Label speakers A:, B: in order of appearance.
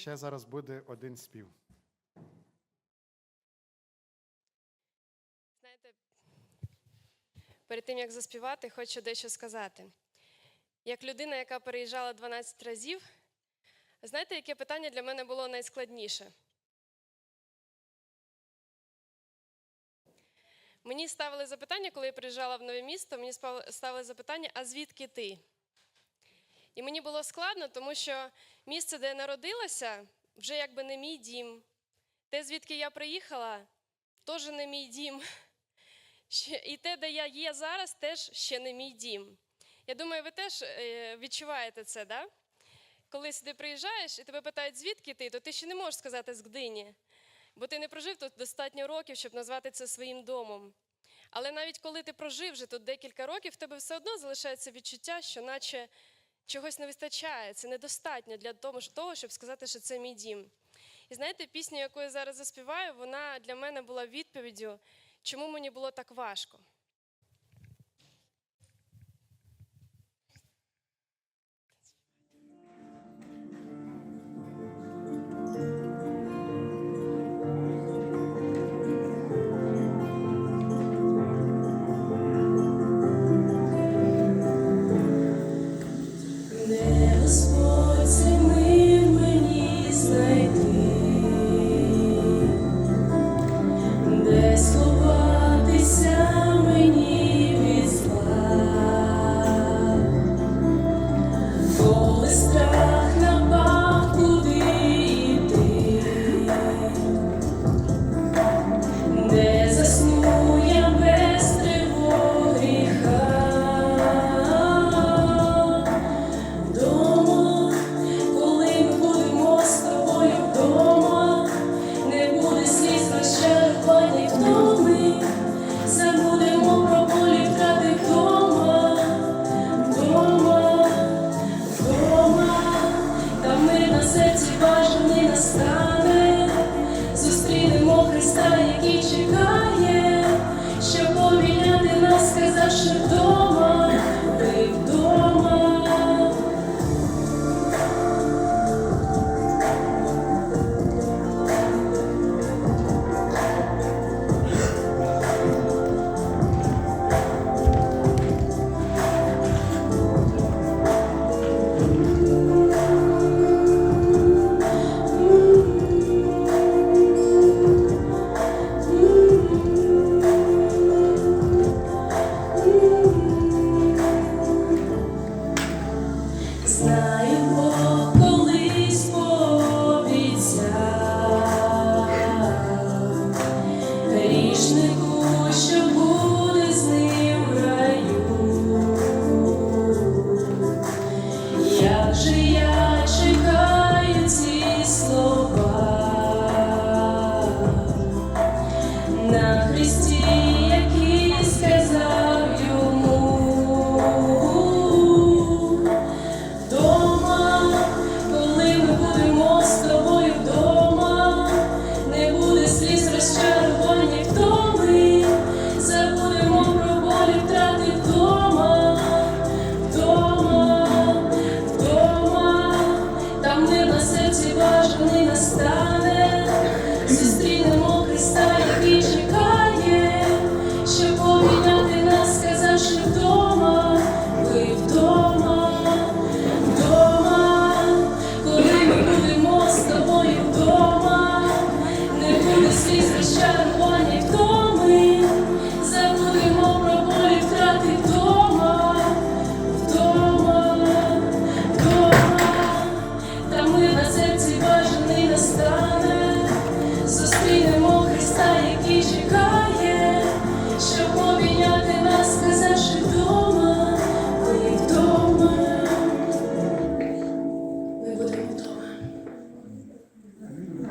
A: ще зараз буде один спів.
B: Знаєте, перед тим як заспівати, хочу дещо сказати. Як людина, яка переїжджала 12 разів, знаєте, яке питання для мене було найскладніше? Мені ставили запитання, коли я приїжджала в нове місто, мені ставили запитання, а звідки ти? І мені було складно, тому що місце, де я народилася, вже якби не мій дім. Те, звідки я приїхала, теж не мій дім. І те, де я є зараз, теж ще не мій дім. Я думаю, ви теж е, відчуваєте це, да? Коли сюди приїжджаєш і тебе питають, звідки ти, то ти ще не можеш сказати з Гдині, бо ти не прожив тут достатньо років, щоб назвати це своїм домом. Але навіть коли ти прожив вже тут декілька років, в тебе все одно залишається відчуття, що наче чогось не вистачає, це недостатньо для того, щоб сказати, що це мій дім. І знаєте, пісня, яку я зараз заспіваю, вона для мене була відповіддю, чому мені було так важко.
C: Де